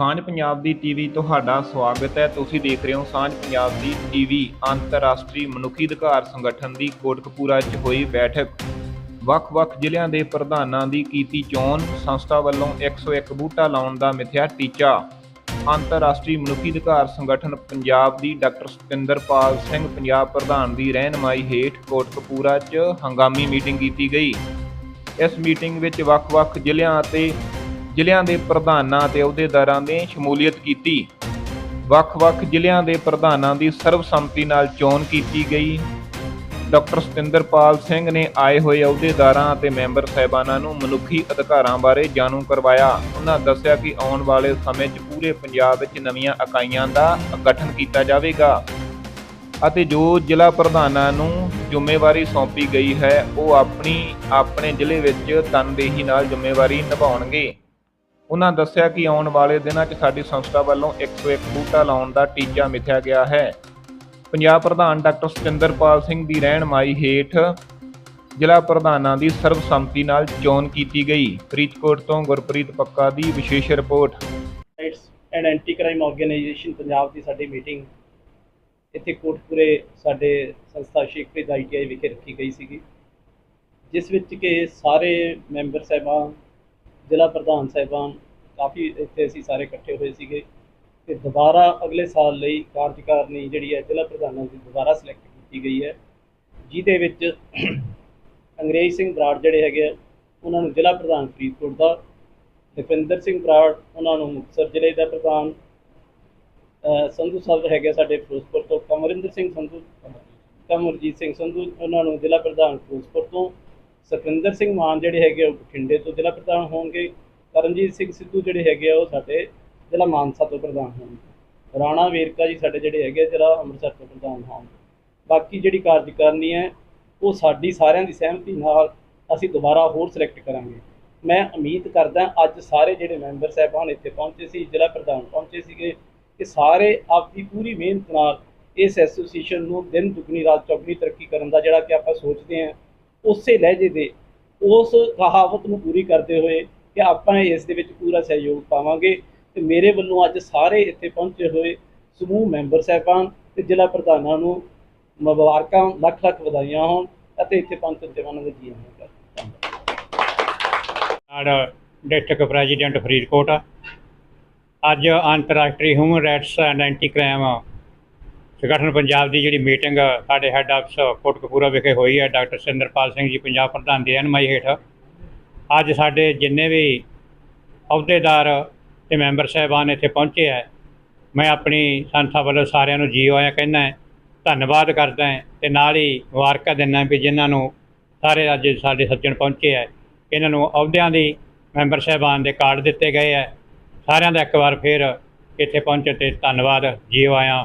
ਸਾਂਝ ਪੰਜਾਬ ਦੀ ਟੀਵੀ ਤੁਹਾਡਾ ਸਵਾਗਤ ਹੈ। ਤੁਸੀਂ ਦੇਖ ਰਹੇ ਹੋ ਸਾਂਝ ਪੰਜਾਬ ਦੀ ਟੀਵੀ, ਅੰਤਰਰਾਸ਼ਟਰੀ ਮਨੁੱਖੀ ਅਧਿਕਾਰ ਸੰਗਠਨ ਦੀ ਕੋਟਕਪੂਰਾ 'ਚ ਹੋਈ ਬੈਠਕ। ਵੱਖ-ਵੱਖ ਜ਼ਿਲ੍ਹਿਆਂ ਦੇ ਪ੍ਰਧਾਨਾਂ ਦੀ ਕੀਤੀ ਚੋਣ, ਸੰਸਥਾ ਵੱਲੋਂ 101 ਬੂਟਾ ਲਾਉਣ ਦਾ ਮਿਥਿਆ ਟੀਚਾ। ਅੰਤਰਰਾਸ਼ਟਰੀ ਮਨੁੱਖੀ ਅਧਿਕਾਰ ਸੰਗਠਨ ਪੰਜਾਬ ਦੀ ਡਾਕਟਰ ਸਤਿੰਦਰਪਾਲ ਸਿੰਘ, ਪੰਜਾਬ ਪ੍ਰਧਾਨ ਦੀ ਰਹਿਨਮਾਈ ਹੇਠ ਕੋਟਕਪੂਰਾ 'ਚ ਹੰਗਾਮੀ ਮੀਟਿੰਗ ਕੀਤੀ ਗਈ। ਇਸ ਮੀਟਿੰਗ ਵਿੱਚ ਵੱਖ-ਵੱਖ ਜ਼ਿਲ੍ਹਿਆਂ ਅਤੇ ਜ਼ਿਲ੍ਹਿਆਂ ਦੇ ਪ੍ਰਧਾਨਾਂ ਅਤੇ ਅਹੁਦੇਦਾਰਾਂ ਨੇ ਸ਼ਮੂਲੀਅਤ ਕੀਤੀ। ਵੱਖ-ਵੱਖ ਜ਼ਿਲ੍ਹਿਆਂ ਦੇ ਪ੍ਰਧਾਨਾਂ ਦੀ ਸਰਬਸੰਮਤੀ ਨਾਲ ਚੋਣ ਕੀਤੀ ਗਈ। ਡਾਕਟਰ ਸਤਿੰਦਰਪਾਲ ਸਿੰਘ ਨੇ ਆਏ ਹੋਏ ਅਹੁਦੇਦਾਰਾਂ ਅਤੇ ਮੈਂਬਰ ਸਾਹਿਬਾਨਾਂ ਨੂੰ ਮਨੁੱਖੀ ਅਧਿਕਾਰਾਂ ਬਾਰੇ ਜਾਣੂ ਕਰਵਾਇਆ। ਉਹਨਾਂ ਦੱਸਿਆ ਕਿ ਆਉਣ ਵਾਲੇ ਸਮੇਂ 'ਚ ਪੂਰੇ ਪੰਜਾਬ ਵਿੱਚ ਨਵੀਆਂ ਇਕਾਈਆਂ ਦਾ ਗਠਨ ਕੀਤਾ ਜਾਵੇਗਾ ਅਤੇ ਜੋ ਜ਼ਿਲ੍ਹਾ ਪ੍ਰਧਾਨਾਂ ਨੂੰ ਜ਼ਿੰਮੇਵਾਰੀ ਸੌਂਪੀ ਗਈ ਹੈ, ਉਹ ਆਪਣੀ ਆਪਣੇ ਜ਼ਿਲ੍ਹੇ ਵਿੱਚ ਤਨਦੇਹੀ ਨਾਲ ਜ਼ਿੰਮੇਵਾਰੀ ਨਿਭਾਉਣਗੇ। ਉਹਨਾਂ ਦੱਸਿਆ ਕਿ ਆਉਣ ਵਾਲੇ ਦਿਨਾਂ 'ਚ ਸਾਡੀ ਸੰਸਥਾ ਵੱਲੋਂ 101 ਬੂਟਾ ਲਾਉਣ ਦਾ ਟੀਚਾ ਮਿਥਿਆ ਗਿਆ ਹੈ। ਪੰਜਾਬ ਪ੍ਰਧਾਨ ਡਾਕਟਰ ਸਤਿੰਦਰਪਾਲ ਸਿੰਘ ਦੀ ਰਹਿਨਮਾਈ ਹੇਠ ਜ਼ਿਲ੍ਹਾ ਪ੍ਰਧਾਨਾਂ ਦੀ ਸਰਬਸੰਮਤੀ ਨਾਲ ਚੋਣ ਕੀਤੀ ਗਈ। ਫਰੀਦਕੋਟ ਤੋਂ ਗੁਰਪ੍ਰੀਤ ਪੱਕਾ ਦੀ ਵਿਸ਼ੇਸ਼ report. Rights and anti crime organisation Punjab ਦੀ ਸਾਡੀ ਮੀਟਿੰਗ ਇੱਥੇ ਕੋਟਪੁਰੇ ਸਾਡੇ ਸੰਸਥਾ ਸ਼ੇਖਪ੍ਰੀਤ ਆਈਟੀਆਈ ਵਿਖੇ ਰੱਖੀ ਗਈ ਸੀਗੀ। ਜਿਸ ਵਿੱਚ ਕਿ ਸਾਰੇ ਮੈਂਬਰ ਸਾਹਿਬਾਨ ਜ਼ਿਲ੍ਹਾ ਪ੍ਰਧਾਨ ਸਾਹਿਬਾਨ ਕਾਫੀ ਇੱਥੇ ਅਸੀਂ ਸਾਰੇ ਇਕੱਠੇ ਹੋਏ ਸੀਗੇ ਤੇ ਦੁਬਾਰਾ ਅਗਲੇ ਸਾਲ ਲਈ ਕਾਰਜਕਾਰਨੀ ਜਿਹੜੀ ਹੈ ਜ਼ਿਲ੍ਹਾ ਪ੍ਰਧਾਨਾਂ ਦੀ ਦੁਬਾਰਾ ਸਿਲੈਕਟ ਕੀਤੀ ਗਈ ਹੈ ਜਿਹਦੇ ਵਿੱਚ ਅੰਗਰੇਜ਼ ਸਿੰਘ ਬਰਾੜ ਜਿਹੜੇ ਹੈਗੇ ਆ, ਉਹਨਾਂ ਨੂੰ ਜ਼ਿਲ੍ਹਾ ਪ੍ਰਧਾਨ ਫਰੀਦਕੋਟ ਦਾ ਲਖਵਿੰਦਰ ਸਿੰਘ ਬਰਾੜ ਉਹਨਾਂ ਨੂੰ ਮੁਕਤਸਰ ਜ਼ਿਲ੍ਹੇ ਦਾ ਪ੍ਰਧਾਨ ਸੰਧੂ ਸਾਹਿਬ ਹੈਗੇ ਸਾਡੇ ਫਿਰੋਜ਼ਪੁਰ ਤੋਂ ਕਮਰਿੰਦਰ ਸਿੰਘ ਸੰਧੂ ਕਮਰਜੀਤ ਸਿੰਘ ਸੰਧੂ ਉਹਨਾਂ ਨੂੰ ਜ਼ਿਲ੍ਹਾ ਪ੍ਰਧਾਨ ਫਿਰੋਜ਼ਪੁਰ ਤੋਂ ਸੁਖਵਿੰਦਰ ਸਿੰਘ ਮਾਨ ਜਿਹੜੇ ਹੈਗੇ ਆ, ਉਹ ਬਠਿੰਡੇ ਤੋਂ ਜ਼ਿਲ੍ਹਾ ਪ੍ਰਧਾਨ ਹੋਣਗੇ। ਕਰਨਜੀਤ ਸਿੰਘ ਸਿੱਧੂ ਜਿਹੜੇ ਹੈਗੇ ਆ ਉਹ ਸਾਡੇ ਜ਼ਿਲ੍ਹਾ ਮਾਨਸਾ ਤੋਂ ਪ੍ਰਧਾਨ ਹੋਣਗੇ। ਰਾਣਾ ਵੇਰਕਾ ਜੀ ਸਾਡੇ ਜਿਹੜੇ ਹੈਗੇ ਆ, ਜ਼ਿਲ੍ਹਾ ਅੰਮ੍ਰਿਤਸਰ ਤੋਂ ਪ੍ਰਧਾਨ ਹੋਣਗੇ। ਬਾਕੀ ਜਿਹੜੀ ਕਾਰਜਕਾਰਨੀ ਹੈ ਉਹ ਸਾਡੀ ਸਾਰਿਆਂ ਦੀ ਸਹਿਮਤੀ ਨਾਲ ਅਸੀਂ ਦੁਬਾਰਾ ਹੋਰ ਸਿਲੈਕਟ ਕਰਾਂਗੇ। ਮੈਂ ਉਮੀਦ ਕਰਦਾ ਅੱਜ ਸਾਰੇ ਜਿਹੜੇ ਮੈਂਬਰ ਸਾਹਿਬਾਨ ਇੱਥੇ ਪਹੁੰਚੇ ਸੀ ਜ਼ਿਲ੍ਹਾ ਪ੍ਰਧਾਨ ਪਹੁੰਚੇ ਸੀਗੇ ਕਿ ਸਾਰੇ ਆਪਦੀ ਪੂਰੀ ਮਿਹਨਤ ਨਾਲ ਇਸ ਐਸੋਸੀਏਸ਼ਨ ਨੂੰ ਦਿਨ ਦੁਗਣੀ ਰਾਤ ਚੌਗਣੀ ਤਰੱਕੀ ਕਰਨ ਦਾ ਜਿਹੜਾ ਕਿ ਆਪਾਂ ਸੋਚਦੇ ਹਾਂ ਉਸੇ ਲਹਿਜੇ ਦੇ ਉਸ ਕਹਾਵਤ ਨੂੰ ਪੂਰੀ ਕਰਦੇ ਹੋਏ ਕਿ ਆਪਾਂ ਇਸ ਦੇ ਵਿੱਚ ਪੂਰਾ ਸਹਿਯੋਗ ਪਾਵਾਂਗੇ ਤੇ ਮੇਰੇ ਵੱਲੋਂ ਅੱਜ ਸਾਰੇ ਇੱਥੇ ਪਹੁੰਚੇ ਹੋਏ ਸਮੂਹ ਮੈਂਬਰ ਸਾਹਿਬਾਨ ਤੇ ਜ਼ਿਲ੍ਹਾ ਪ੍ਰਧਾਨਾਂ ਨੂੰ ਮੁਬਾਰਕਾਂ, ਲੱਖ ਲੱਖ ਵਧਾਈਆਂ ਹੋਣ ਅਤੇ ਇੱਥੇ ਪਹੁੰਚਣ ਤੇ ਉਹਨਾਂ ਦੇ ਜੀ ਆਇਆਂ ਨਾਲ ਡਿਸਟ੍ਰਿਕਟ ਪ੍ਰੈਜ਼ੀਡੈਂਟ ਫਰੀਦਕੋਟ ਅੱਜ ਅੰਤਰਰਾਸ਼ਟਰੀ human rights and anti crime ਸੰਗਠਨ ਪੰਜਾਬ ਦੀ ਜਿਹੜੀ ਮੀਟਿੰਗ ਸਾਡੇ ਹੈੱਡ ਆਫਿਸ ਕੋਟਕਪੂਰਾ ਵਿਖੇ ਹੋਈ ਹੈ, ਡਾਕਟਰ ਸਿੰਦਰਪਾਲ ਸਿੰਘ ਜੀ, ਪੰਜਾਬ ਪ੍ਰਧਾਨ ਦੀ ਰਹਿਨਮਾਈ ਹੇਠ। ਅੱਜ ਸਾਡੇ ਜਿੰਨੇ ਵੀ ਅਹੁਦੇਦਾਰ ਤੇ ਮੈਂਬਰ ਸਾਹਿਬਾਨ ਇੱਥੇ ਪਹੁੰਚੇ ਹੈ, ਮੈਂ ਆਪਣੀ ਸੰਸਥਾ ਵੱਲੋਂ ਸਾਰਿਆਂ ਨੂੰ ਜੀ ਆਇਆਂ ਕਹਿੰਦਾ ਧੰਨਵਾਦ ਕਰਦਾ ਹੈ ਤੇ ਨਾਲ ਹੀ ਮੁਬਾਰਕਾਂ ਦਿੰਦਾ ਵੀ ਜਿਨ੍ਹਾਂ ਨੂੰ ਸਾਰੇ ਅੱਜ ਸਾਡੇ ਸੱਜਣ ਪਹੁੰਚੇ ਹੈ, ਇਹਨਾਂ ਨੂੰ ਅਹੁਦਿਆਂ ਦੀ ਮੈਂਬਰ ਸਾਹਿਬਾਨ ਦੇ ਕਾਰਡ ਦਿੱਤੇ ਗਏ ਹੈ। ਸਾਰਿਆਂ ਦਾ ਇੱਕ ਵਾਰ ਫਿਰ ਇੱਥੇ ਪਹੁੰਚਣ ਤੇ ਧੰਨਵਾਦ ਜੀ ਆਇਆਂ।